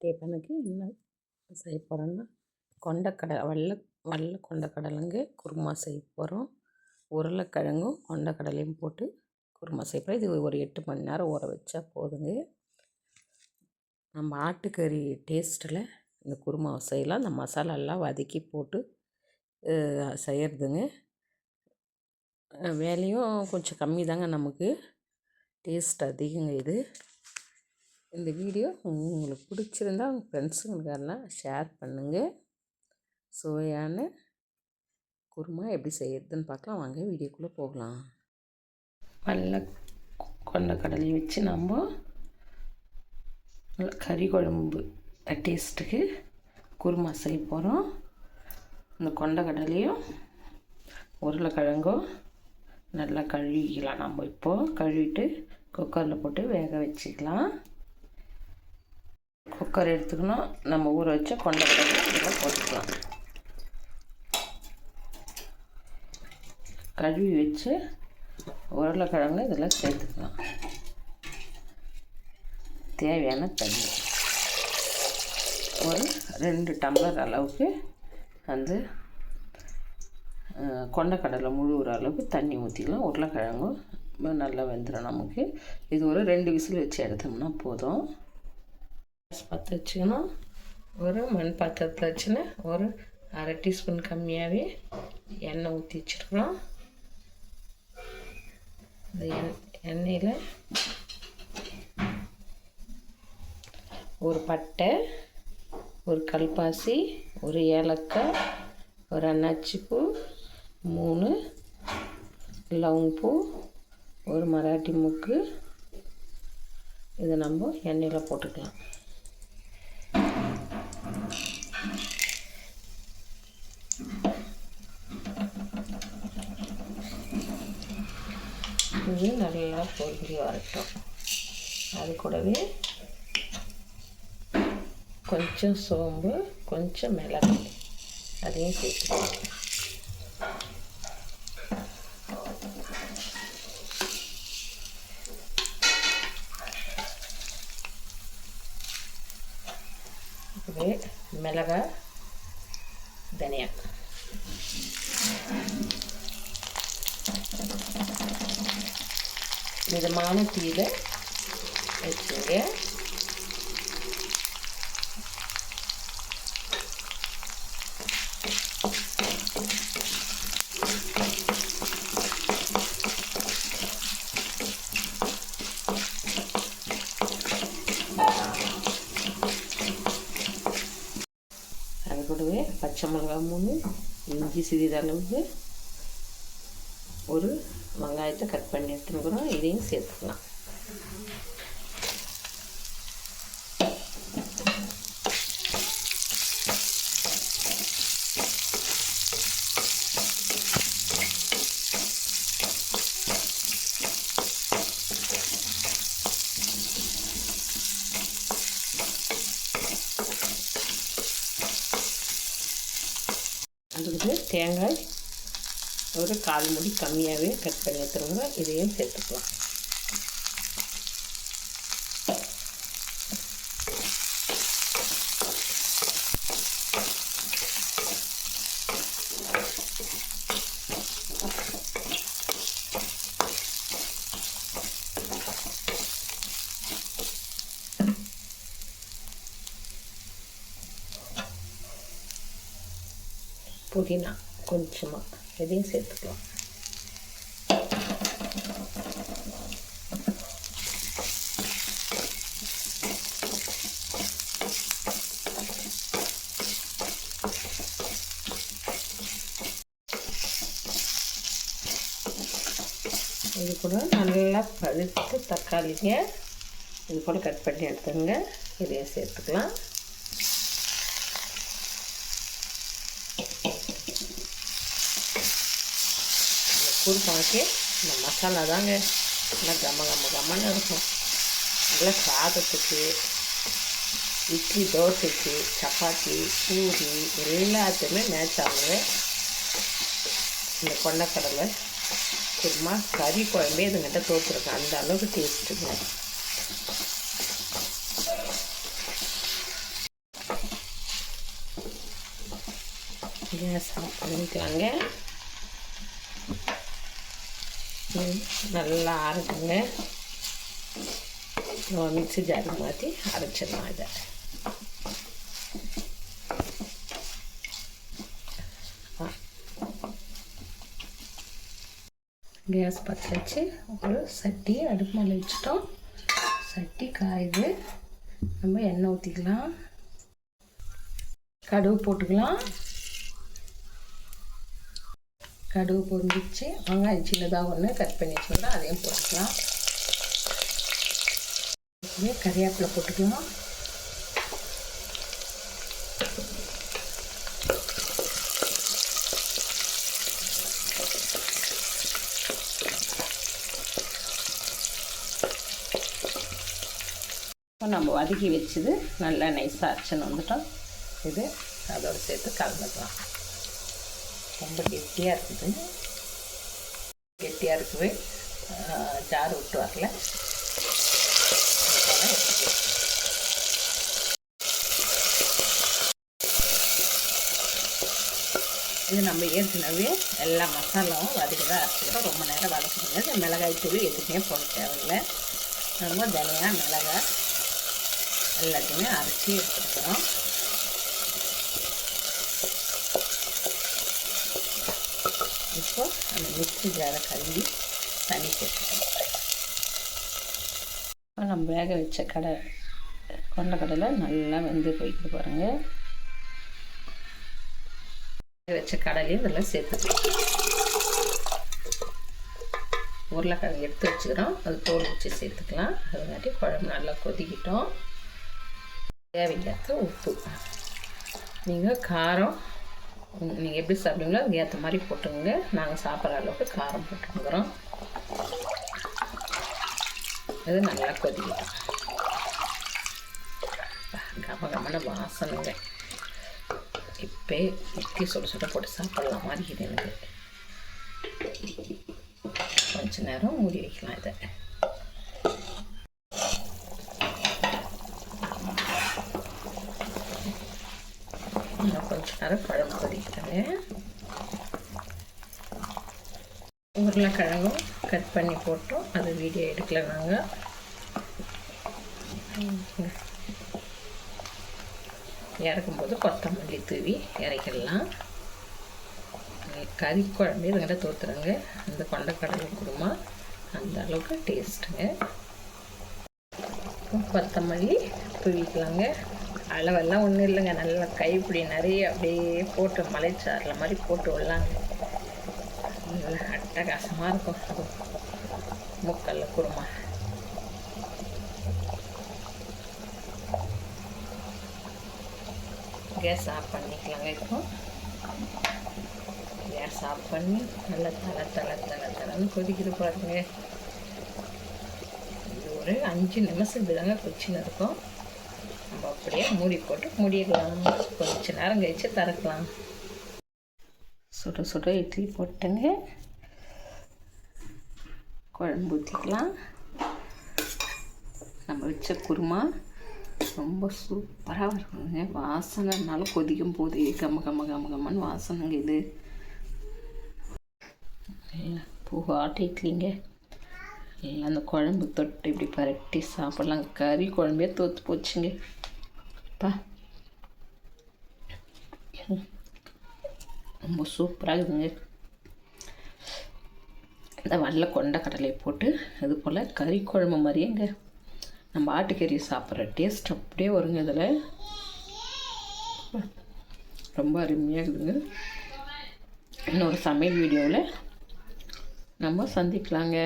டிஃபனுக்கு என்ன செய்ய போகிறோன்னா கொண்டக்கடலை வெள்ளை வெள்ளை கொண்டக்கடலைங்க குருமா செய்ய போகிறோம் உருளைக்கிழங்கும் கொண்டக்கடலையும் போட்டு குருமா செய்ய போகிறோம் இது ஒரு எட்டு மணி நேரம் ஊற வச்சா போதுங்க. நம்ம ஆட்டுக்கறி டேஸ்ட்டில் இந்த குருமாவை செய்யலாம். இந்த மசாலாலாம் வதக்கி போட்டு செய்கிறதுங்க வேலையும் கொஞ்சம் கம்மி தாங்க நமக்கு. டேஸ்ட் அதிகங்க இது. இந்த வீடியோ உங்களுக்கு பிடிச்சிருந்தா உங்கள் ஃப்ரெண்ட்ஸுங்களுக்கெல்லாம் ஷேர் பண்ணுங்கள் சுவையான குருமா எப்படி செய்யறதுன்னு பார்க்கலாம். வாங்க வீடியோக்குள்ளே போகலாம். நல்லா கொண்ட கடலையை வச்சு நம்ம நல்லா கறி குழம்பு டேஸ்ட்டுக்கு குருமா செய்ய போகிறோம் இந்த கொண்ட கடலையும் உருளைக்கிழங்கும் நல்லா கழுவிக்கலாம். நம்ம இப்போது கழுவிட்டு குக்கரில் போட்டு வேக வச்சுக்கலாம். குக்கர் எடுத்துக்கணும். நம்ம ஊற வச்ச கொண்டக்கடலை கடலை போட்டுக்கலாம். கழுவி வச்சு உருளைக்கிழங்கு இதில் சேர்த்துக்கலாம். தேவையான தண்ணி. ஒரு ரெண்டு டம்ளர் அளவுக்கு வந்து கொண்டக்கடலை முழுகிற அளவுக்கு தண்ணி ஊற்றிக்கலாம் உருளைக்கிழங்கும் நல்லா வெந்துடும் நமக்கு. இது ஒரு ரெண்டு விசில் வச்சு எடுத்தோம்னா போதும். பற்ற வச்சுக்கணும். ஒரு மண் பாத்திரத்தில் வச்சுன்னு ஒரு அரை டீஸ்பூன் கம்மியாகவே எண்ணெய் ஊற்றி வச்சுருக்கணும். இந்த எண் எண்ணெயில் ஒரு பட்டை ஒரு கல்பாசி ஒரு ஏலக்காய் ஒரு அன்னாச்சிப்பூ மூணு லவங்கப்பூ ஒரு மராட்டி முக்கு இதை நம்ம எண்ணெயில் போட்டுக்கலாம். இது நல்லா பொருந்தி வரட்டும். அது கூடவே கொஞ்சம் சோம்பு கொஞ்சம் மிளகு அதையும் சேர்த்துக்கலாம். இதுவே மிளகாய் தனியா. மிதமான தீயில வச்சுங்க. அது கூடவே பச்சை மிளகா மூணு இஞ்சி சிறிதளவுக்கு ஒரு வெங்காயத்தை கட் பண்ணி எடுத்துக்கிறோம் இதையும் சேர்த்துக்கலாம். அதுக்கு தேங்காய் ஒரு கால் முடி கம்மியாகவே கட் பண்ணி எடுத்துருங்க. இதையும் சேர்த்துக்கலாம். புதினா கொஞ்சமாக இதையும் சேர்த்துக்கலாம் இது கூட நல்லா பழுத்து தக்காளிங்க இது கூட கட் பண்ணி எடுத்துங்க இதையும் சேர்த்துக்கலாம் குருமாக்கு இந்த மசாலா தாங்க நல்லா கம்ம கம்ம கம்மன்னு இருக்கும் நல்லா சாதத்துக்கு இட்லி தோசைக்கு சப்பாத்தி பூரி எல்லாத்தையுமே மேட்ச் இந்த கொண்டக்கடலை சும்மா கறி குழம்பே இதுங்கிட்ட தோற்றுருக்கேன் அந்த அளவுக்கு டேஸ்ட்டுங்க கேஸ் ஆஃப் பண்ணிக்கலாங்க நல்லா அரைக்குங்க நம்ம மிக்சி ஜாருக்கு மாற்றி அரைச்சிடலாம் இதை. கேஸ் பற்ற வச்சு ஒரு சட்டி அடுப்பு மேலே வச்சுட்டோம். சட்டி காயுது நம்ம எண்ணெய் ஊற்றிக்கலாம் கடுகு போட்டுக்கலாம். கடுகு பொரிஞ்சிச்சு வெங்காயம் சின்னதாக ஒன்று கட் பண்ணி வச்சுருந்தா அதையும் போட்டுக்கலாம். அப்படியே கறிவேப்பிலை போட்டுக்கலாம். இப்போ நம்ம வதக்கி வச்சது நல்லா நைஸாக அரைச்சின்னு வந்துட்டோம். இது அதோடு சேர்த்து கலந்துக்கலாம். ரொம்ப கெட்டியாக இருக்குது. கெட்டியாக இருக்குது. சாறு விட்டு வரல. இது நம்ம ஏற்கனவே எல்லா மசாலாவும் வதக்கி தான் அரைச்சிக்கிறோம் ரொம்ப நேரம் வதக்கணுங்க இந்த மிளகாய் தூள் எதுவுமே போட தேவையில்லை. நம்ம தனியா மிளகாய் எல்லாத்தையுமே அரைச்சி எடுத்துக்கிறோம். இப்போ அந்த மிக்ஸி ஜாரை கழுவி தண்ணி சேர்த்துக்கணும் இப்போ நம்ம வேக வச்ச கடை கொண்டக்கடலை நல்லா வெந்து போய்க்கிட்டு பாருங்க வேக வச்ச கடலையும் இதெல்லாம் சேர்த்துக்கலாம் உருளைக்கிழங்கு எடுத்து வச்சுக்கிறோம் அது தோல் வச்சு சேர்த்துக்கலாம் அதுங்காட்டி குழம்பு நல்லா கொதிக்கிட்டோம் தேவையில்லாத உப்பு நீங்கள் காரம் நீங்கள் எப்படி சாப்பிடுவீங்களோ அதுக்கு ஏற்ற மாதிரி போட்டுக்கோங்க. நாங்கள் சாப்பிட்ற அளவுக்கு காரம் போட்டுக்கிறோம். இது நல்லா கொதிக்கிட்டோம் கம கமன வாசனைங்க. இப்போ இட்லி சுட சுட போட்டு சாப்பிடலாம் மாதிரி இது எனக்கு கொஞ்ச நேரம் மூடி வைக்கலாம் இதை இன்னும் கொஞ்ச நேரம் குழம்பு கொதிக்கிறேங்க உருளைக்கிழங்கும் கட் பண்ணி போட்டோம். அது வீடியோ எடுக்கல நாங்கள் இறக்கும்போது கொத்தமல்லி தூவி இறக்கிடலாம். கறி குழம்பு இதுங்கிட்ட தோத்துறங்க அந்த கொண்டக்கடலை குருமா அந்த அளவுக்கு டேஸ்ட்டுங்க கொத்தமல்லி தூவிக்கலாங்க. அளவெல்லாம் ஒன்றும் இல்லைங்க. நல்லா கைப்பிடி நிறைய அப்படியே போட்டு மலைச்சாரில் மாதிரி போட்டு விடலாங்க. நல்லா அட்டகாசமாக இருக்கும். முக்கல்ல குருமா. கேஸ் ஆஃப் பண்ணிக்கலாங்க இப்போ. கேஸ் ஆஃப் பண்ணி நல்லா தலை தலை தலை தலைன்னு கொதிக்குது பாருங்க. இது ஒரு அஞ்சு நிமிஷம் இப்படிதாங்க கொச்சின்னு இருக்கும். அப்படியே மூடி போட்டு மூடிடலாம். கொஞ்ச நேரம் கழிச்சு திறக்கலாம். சுட சுட இட்லி போட்டுங்க. குழம்பு ஊற்றிக்கலாம் நம்ம வச்ச குருமா ரொம்ப சூப்பராக இருக்குங்க. வாசனைனாலும் கொதிக்கும் போது. கம்ம கம்ம கம்ம கம்மன்னு வாசனைங்க இது. பூவாட்ட இட்லிங்க. எல்லாம் அந்த குழம்பு தொட்டு இப்படி பரட்டி சாப்பிட்லாம். கறி குழம்பே தோற்று போச்சுங்க. அப்பா ரொம்ப சூப்பராக இருக்குதுங்க. இந்த வெள்ளை கொண்ட கடலையை போட்டு அது போல் கறி குழம்பு மாதிரியேங்க. நம்ம ஆட்டுக்கறி சாப்பிட்ற டேஸ்ட் அப்படியே வருங்க இதில். ரொம்ப அருமையாக இருக்குதுங்க. இன்னொரு சமையல் வீடியோவில் நம்ம சந்திக்கலாங்க.